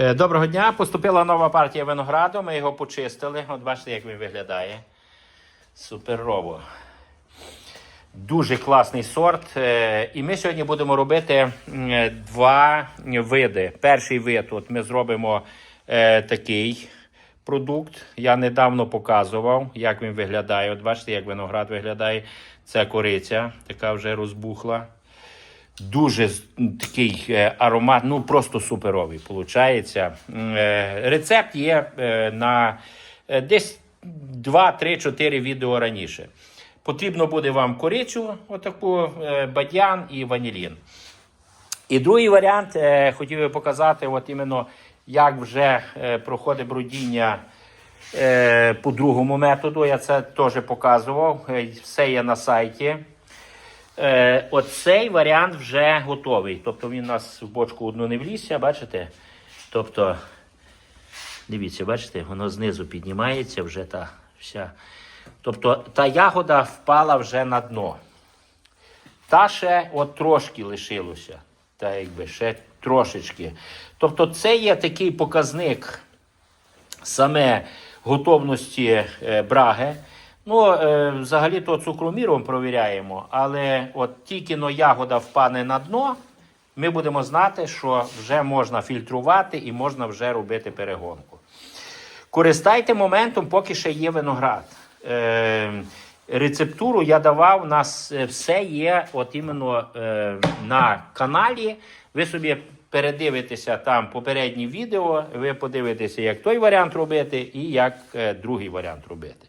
Е, Доброго дня. Поступила нова партія винограду. Ми його почистили. От бачите, як він виглядає. Суперово. Дуже класний сорт. Е, І ми сьогодні будемо робити два види. Перший вид от ми зробимо е, такий продукт. Я недавно показував, як він виглядає. От бачите, як виноград виглядає. Це кориця, така вже розбухла. Дуже такий е, аромат, ну просто суперовий. Получається. Е, Рецепт є е, на десь 2-3-4 відео раніше. Потрібно буде вам корицю, отаку, бадьян і ванілін. І другий варіант хотів би показати, от іменно як вже проходить брудіння по другому методу. Я це теж показував. Все є на сайті. Е, оцей варіант вже готовий. Тобто він у нас в бочку одну не влізся, бачите? Тобто, дивіться, бачите, воно знизу піднімається вже та вся. Тобто та ягода впала вже на дно. Та ще от трошки лишилося. Та якби ще трошечки. Тобто, це є такий показник саме готовності е, браги. Ну, е, взагалі то цукроміром провіряємо, але от тільки но ягода впане на дно, ми будемо знати, що вже можна фільтрувати і можна вже робити перегонку. Користайте моментом, поки ще є виноград. Е, рецептуру я давав, у нас е, все є от іменно на каналі. Ви собі передивитеся там попередні відео, ви подивитеся, як той варіант робити і як другий варіант робити.